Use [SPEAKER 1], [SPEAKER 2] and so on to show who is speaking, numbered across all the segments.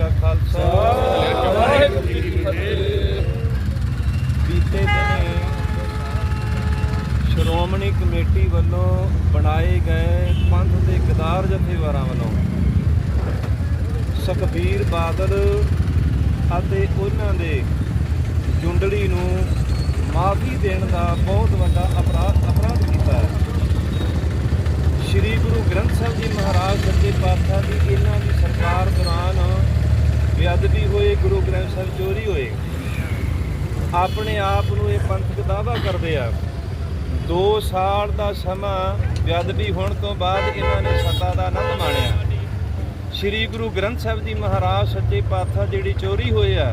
[SPEAKER 1] ਕਾ ਖਾਲਸਾ। ਵਾਹਿਗੁਰੂ ਜੀ ਕੀ ਫਤਿਹ ਬੀਤੇ ਦਿਨੇ ਸ਼੍ਰੋਮਣੀ ਕਮੇਟੀ ਵੱਲੋਂ ਬਣਾਏ ਗਏ ਪੰਥ ਦੇ ਗਦਾਰ ਜਥੇਵਾਰਾਂ ਵੱਲੋਂ ਸੁਖਬੀਰ ਬਾਦਲ ਅਤੇ ਉਹਨਾਂ ਦੇ ਜੁੰਡਲੀ ਨੂੰ ਮਾਫੀ ਦੇਣ ਦਾ ਬਹੁਤ ਵੱਡਾ ਅਪਰਾਧ ਅਪਰਾਧ ਕੀਤਾ ਹੈ। ਸ਼੍ਰੀ ਗੁਰੂ ਗ੍ਰੰਥ ਸਾਹਿਬ ਜੀ ਮਹਾਰਾਜ ਸੱਚੇ ਪਾਤਸ਼ਾਹ ਦੀ ਇਹਨਾਂ ਦੀ ਸਰਕਾਰ ਦੌਰਾਨ ਬੇਅਦਬੀ ਹੋਏ, ਗੁਰੂ ਗ੍ਰੰਥ ਸਾਹਿਬ ਚੋਰੀ ਹੋਏ। ਆਪਣੇ ਆਪ ਨੂੰ ਇਹ ਪੰਥਕ ਦਾਅਵਾ ਕਰਦੇ ਆ। 2 ਸਾਲ ਦਾ ਸਮਾਂ ਬੇਅਦਬੀ ਹੋਣ ਤੋਂ ਬਾਅਦ ਇਹਨਾਂ ਨੇ ਸੱਤਾ ਦਾ ਆਨੰਦ ਮਾਣਿਆ। ਸ਼੍ਰੀ ਗੁਰੂ ਗ੍ਰੰਥ ਸਾਹਿਬ ਜੀ ਮਹਾਰਾਜ ਸੱਚੇ ਪਾਤਸ਼ਾਹ ਜਿਹੜੀ ਚੋਰੀ ਹੋਈ ਆ,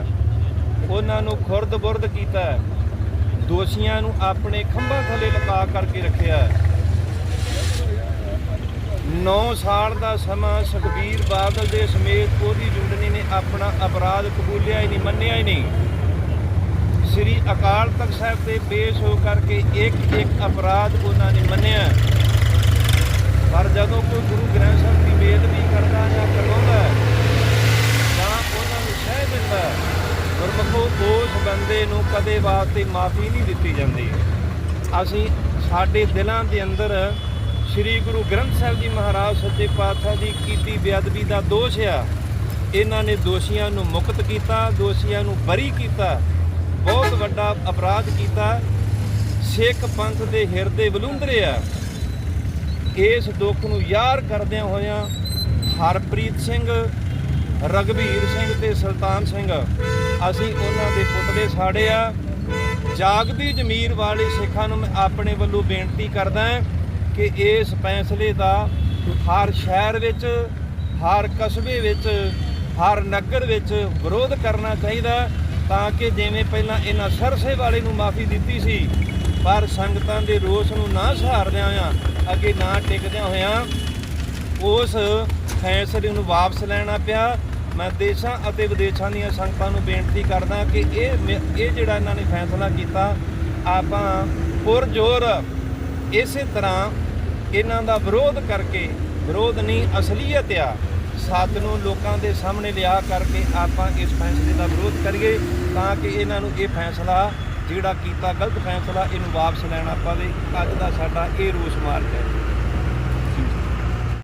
[SPEAKER 1] ਉਹਨਾਂ ਨੂੰ ਖੁਰਦ-ਬੁਰਦ ਕੀਤਾ। ਦੋਸ਼ੀਆਂ ਨੂੰ ਆਪਣੇ ਖੰਭਾਂ ਥੱਲੇ ਲਗਾ ਕਰਕੇ ਰੱਖਿਆ। 9 ਸਾਲ ਦਾ ਸਮਾਂ ਸੁਖਬੀਰ ਬਾਦਲ ਦੇ ਸਮੇਤ ਉਹਦੀ ਜੁੰਡਨੀ ਨੇ ਆਪਣਾ ਅਪਰਾਧ ਕਬੂਲਿਆ ਹੀ ਨਹੀਂ, ਮੰਨਿਆ ਹੀ ਨਹੀਂ। ਸ੍ਰੀ ਅਕਾਲ ਤਖਤ ਸਾਹਿਬ ਤੇ ਪੇਸ਼ ਹੋ ਕਰਕੇ ਇੱਕ ਇੱਕ ਅਪਰਾਧ ਉਹਨਾਂ ਨੇ ਮੰਨਿਆ। ਪਰ ਜਦੋਂ ਕੋਈ ਗੁਰੂ ਗ੍ਰੰਥ ਸਾਹਿਬ ਦੀ ਬੇਦਬੀ ਕਰਦਾ ਜਾਂ ਕਰਵਾਉਂਦਾ ਤਾਂ ਉਹਨਾਂ ਨੂੰ ਸਹਿ ਦਿੰਦਾ ਹੈ। ਗੁਰਮਖੋ, ਉਸ ਬੰਦੇ ਨੂੰ ਕਦੇ ਵਾਸਤੇ ਮਾਫੀ ਨਹੀਂ ਦਿੱਤੀ ਜਾਂਦੀ। ਅਸੀਂ ਸਾਡੇ ਦਿਲਾਂ ਦੇ ਅੰਦਰ ਸ੍ਰੀ ਗੁਰੂ ਗ੍ਰੰਥ ਸਾਹਿਬ ਜੀ ਮਹਾਰਾਜ ਸੱਚੇ ਪਾਤਸ਼ਾਹ ਦੀ ਕੀਤੀ ਬੇਅਦਬੀ ਦਾ ਦੋਸ਼ ਆ। ਇਹਨਾਂ ਨੇ ਦੋਸ਼ੀਆਂ ਨੂੰ ਮੁਕਤ ਕੀਤਾ, ਦੋਸ਼ੀਆਂ ਨੂੰ ਬਰੀ ਕੀਤਾ, ਬਹੁਤ ਵੱਡਾ ਅਪਰਾਧ ਕੀਤਾ। ਸਿੱਖ ਪੰਥ ਦੇ ਹਿਰਦੇ ਬਲੁੰਦਰੇ ਆ। ਇਸ ਦੁੱਖ ਨੂੰ ਯਾਰ ਕਰਦਿਆਂ ਹੋਇਆਂ ਹਰਪ੍ਰੀਤ ਸਿੰਘ ਰਗਵੀਰ ਸਿੰਘ ਤੇ ਸੁਲਤਾਨ ਸਿੰਘ, ਅਸੀਂ ਉਹਨਾਂ ਦੇ ਪੁਤਲੇ ਸਾੜੇ ਆ। ਜਾਗਦੀ ਜ਼ਮੀਰ ਵਾਲੇ ਸਿੱਖਾਂ ਨੂੰ ਮੈਂ ਆਪਣੇ ਵੱਲੋਂ ਬੇਨਤੀ ਕਰਦਾ ਹਾਂ ਕਿ ਇਸ ਫੈਸਲੇ ਦਾ ਹਰ ਸ਼ਹਿਰ ਵਿੱਚ, ਹਰ ਕਸਬੇ ਵਿੱਚ, ਹਰ ਨਗਰ ਵਿੱਚ ਵਿਰੋਧ ਕਰਨਾ ਚਾਹੀਦਾ ਤਾਂ ਕਿ ਜਿਵੇਂ ਪਹਿਲਾਂ ਇਹਨਾਂ ਸਰਸੇ ਵਾਲੇ ਨੂੰ ਮਾਫੀ ਦਿੱਤੀ ਸੀ, ਪਰ ਸੰਗਤਾਂ ਦੇ ਰੋਸ ਨੂੰ ਨਾ ਸਹਾਰਦਿਆਂ ਹੋਇਆਂ, ਅੱਗੇ ਨਾ ਟਿਕਦਿਆਂ ਹੋਇਆਂ ਉਸ ਫੈਸਲੇ ਨੂੰ ਵਾਪਸ ਲੈਣਾ ਪਿਆ। ਮੈਂ ਦੇਸ਼ਾਂ ਅਤੇ ਵਿਦੇਸ਼ਾਂ ਦੀਆਂ ਸੰਗਤਾਂ ਨੂੰ ਬੇਨਤੀ ਕਰਦਾ ਕਿ ਇਹ ਮੇ- ਇਹ ਜਿਹੜਾ ਇਹਨਾਂ ਨੇ ਫੈਸਲਾ ਕੀਤਾ, ਆਪਾਂ ਪੁਰਜੋਰ ਇਸੇ ਤਰ੍ਹਾਂ ਇਹਨਾਂ ਦਾ ਵਿਰੋਧ ਕਰਕੇ ਵਿਰੋਧ ਨਹੀਂ, ਅਸਲੀਅਤ ਆ। ਸੱਚ ਨੂੰ ਲੋਕਾਂ ਦੇ ਸਾਹਮਣੇ ਲਿਆ ਕਰਕੇ ਆਪਾਂ ਇਸ ਫੈਸਲੇ ਦਾ ਵਿਰੋਧ ਕਰੀਏ ਤਾਂ ਕਿ ਇਹਨਾਂ ਨੂੰ ਇਹ ਫੈਸਲਾ, ਜਿਹੜਾ ਕੀਤਾ ਗਲਤ ਫੈਸਲਾ, ਇਹਨੂੰ ਵਾਪਸ ਲੈਣਾ ਪਵੇ। ਅੱਜ ਦਾ ਸਾਡਾ ਇਹ ਰੋਸ ਮਾਰਚ ਹੈ।